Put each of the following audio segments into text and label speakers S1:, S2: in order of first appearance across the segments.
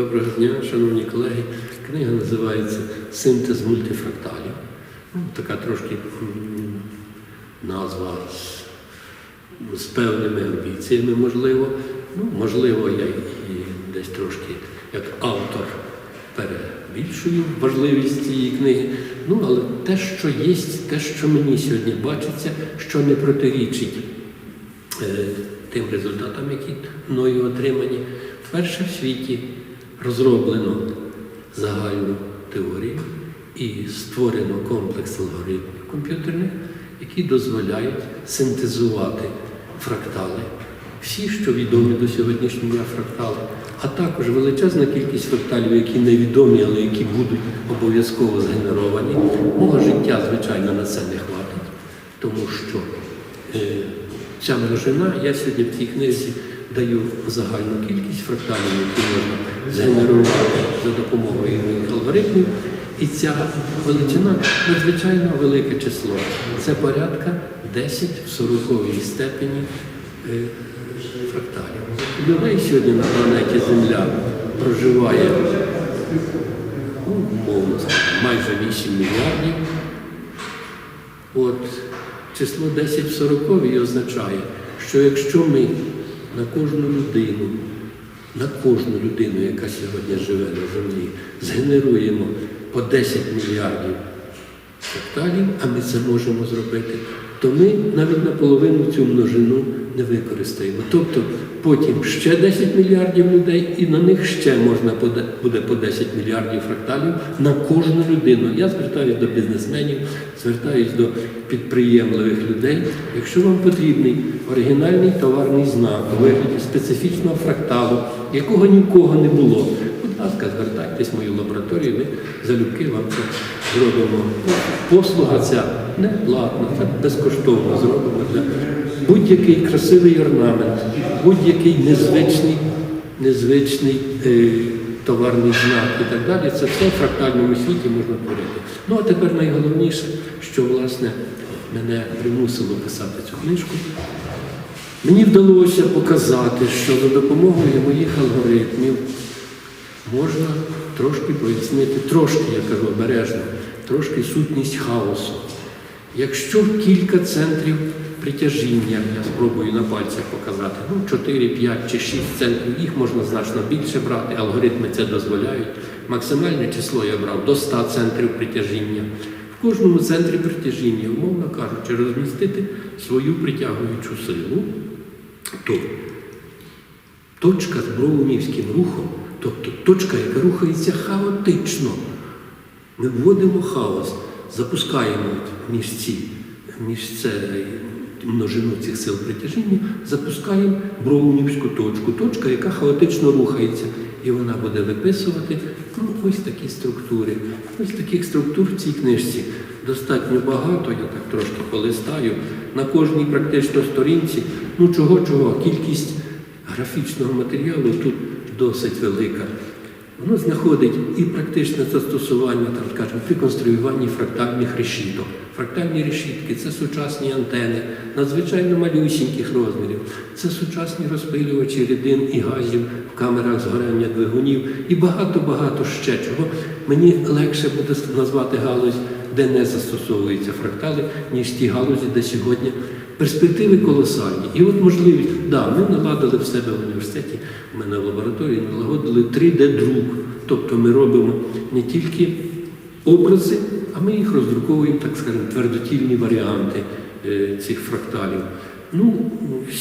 S1: Доброго дня, шановні колеги. Книга називається Синтез мультифракталів. Ну, така трошки назва з, з певними амбіціями, можливо. Ну, можливо, я і десь трошки як автор перебільшую важливість цієї книги. Ну, але те, що є, те, що мені сьогодні бачиться, що не протирічить е, тим результатам, які мною отримані. Вперше в світі розроблено загальну теорію і створено комплекс алгоритмів комп'ютерних, які дозволяють синтезувати фрактали, всі, що відомі до сьогоднішнього фрактали, а також величезна кількість фракталів, які невідомі, але які будуть обов'язково згенеровані. Мого життя, звичайно, на це не хватить, тому що е, ця множина, я сьогодні в цій книзі даю загальну кількість фракталів, які можна згенерувати за допомогою алгоритмів. І ця величина надзвичайно велике число. Це порядка 10 в 40 степені е, фракталів. Людей сьогодні на планеті Земля проживає ну, умовно, майже 8 мільярдів. От число 10 в 40 означає, що якщо ми на кожну людину, на кожну людину, яка сьогодні живе на землі, згенеруємо по 10 мільярдів фракталів, а ми це можемо зробити, то ми навіть наполовину цю множину не використаємо. Тобто потім ще 10 мільярдів людей, і на них ще можна буде по 10 мільярдів фракталів на кожну людину. Я звертаюся до бізнесменів, звертаюся до підприємливих людей. Якщо вам потрібний оригінальний товарний знак у вигляді специфічного фракталу, якого нікого не було, ласка, звертайтесь в мою лабораторію, ми залюбки вам це зробимо. Послуга ця не платна, це безкоштовно зробимо для будь-який красивий орнамент, будь-який незвичний, незвичний е, товарний знак і так далі. Це все в фрактальному світі можна творити. Ну а тепер найголовніше, що власне мене примусило писати цю книжку. Мені вдалося показати, що за допомогою моїх алгоритмів можна трошки пояснити, трошки, я кажу обережно, трошки сутність хаосу. Якщо кілька центрів притяжіння, я спробую на пальцях показати, ну 4, 5 чи 6 центрів, їх можна значно більше брати, алгоритми це дозволяють. Максимальне число я брав до 100 центрів притяжіння. В кожному центрі притяжіння, умовно кажучи, розмістити свою притягуючу силу, то точка з броунівським рухом, тобто точка, яка рухається хаотично. Ми вводимо хаос, запускаємо між ці, між це множину цих сил притяжіння, запускаємо броунівську точку, точка, яка хаотично рухається. І вона буде виписувати ну, ось такі структури. Ось таких структур в цій книжці достатньо багато, я так трошки полистаю. На кожній практично сторінці, ну чого-чого, кількість графічного матеріалу тут досить велика. Воно знаходить і практичне застосування, там, скажімо, при конструюванні фрактальних решіток. Фрактальні решітки це сучасні антени, надзвичайно малюсіньких розмірів. Це сучасні розпилювачі рідин і газів в камерах згоряння двигунів і багато-багато ще чого. Мені легше буде назвати галузь, де не застосовуються фрактали, ніж ті галузі, де сьогодні перспективи колосальні. І от можливість, да, ми наладили в себе в університеті, в мене в лабораторії налагодили 3D-друк. Тобто ми робимо не тільки образи, а ми їх роздруковуємо, так скажемо, твердотільні варіанти е, цих фракталів. Ну,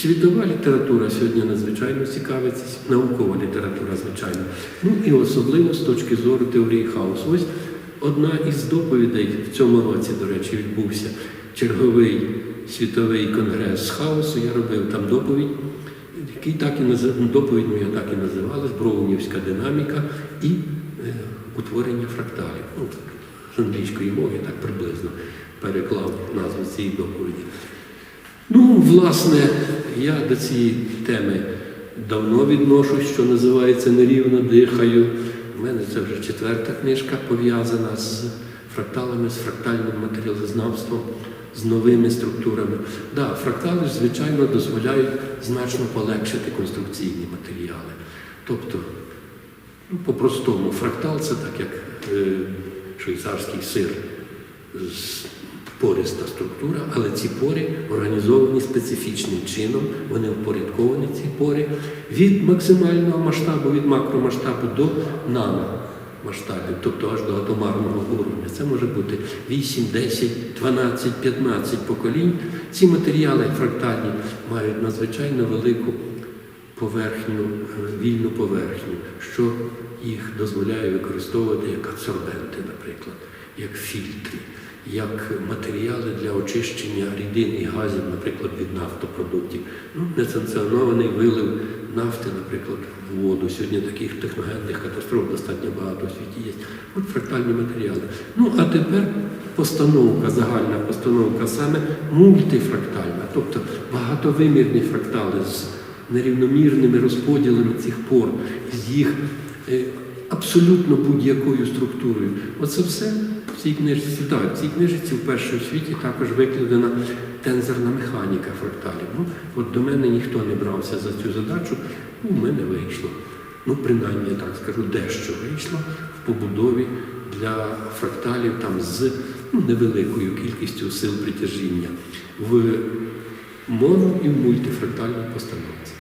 S1: світова література сьогодні надзвичайно цікавиться, наукова література, звичайно. Ну і особливо з точки зору теорії хаосу. Ось одна із доповідей в цьому році, до речі, відбувся черговий світовий конгрес з хаосу. Я робив там доповідь, який так і наз- доповідь моя так і називалась Броунівська динаміка і е, утворення фракталів. Ну, з англійської мови я так приблизно переклав назву цієї доповіді. Ну, власне, я до цієї теми давно відношусь, що називається нерівно дихаю. У мене це вже четверта книжка пов'язана з фракталами, з фрактальним матеріалознавством, з новими структурами. Да, фрактали звичайно, дозволяють значно полегшити конструкційні матеріали. Тобто Ну, По-простому, фрактал це так, як е, швейцарський сир, з- пориста структура, але ці пори організовані специфічним чином, вони впорядковані, ці пори, від максимального масштабу, від макромасштабу до наномасштабів, тобто аж до атомарного уровня. Це може бути 8, 10, 12, 15 поколінь. Ці матеріали фрактальні мають надзвичайно велику поверхню, е, вільну поверхню, що їх дозволяє використовувати як адсорбенти, наприклад, як фільтри, як матеріали для очищення рідин і газів, наприклад, від нафтопродуктів. Ну, несанкціонований вилив нафти, наприклад, в воду. Сьогодні таких техногенних катастроф достатньо багато в світі є. От фрактальні матеріали. Ну, а тепер постановка, загальна постановка саме мультифрактальна, тобто багатовимірні фрактали з нерівномірними розподілами цих пор, з їх е, абсолютно будь-якою структурою. Оце все в цій книжці. Так, в цій книжці вперше в світі також викладена тензорна механіка фракталів. Ну, от до мене ніхто не брався за цю задачу, ну, в мене вийшло. Ну, принаймні, я так скажу, дещо вийшло в побудові для фракталів там з ну, невеликою кількістю сил притяжіння в моно і в мультифрактальній постановці.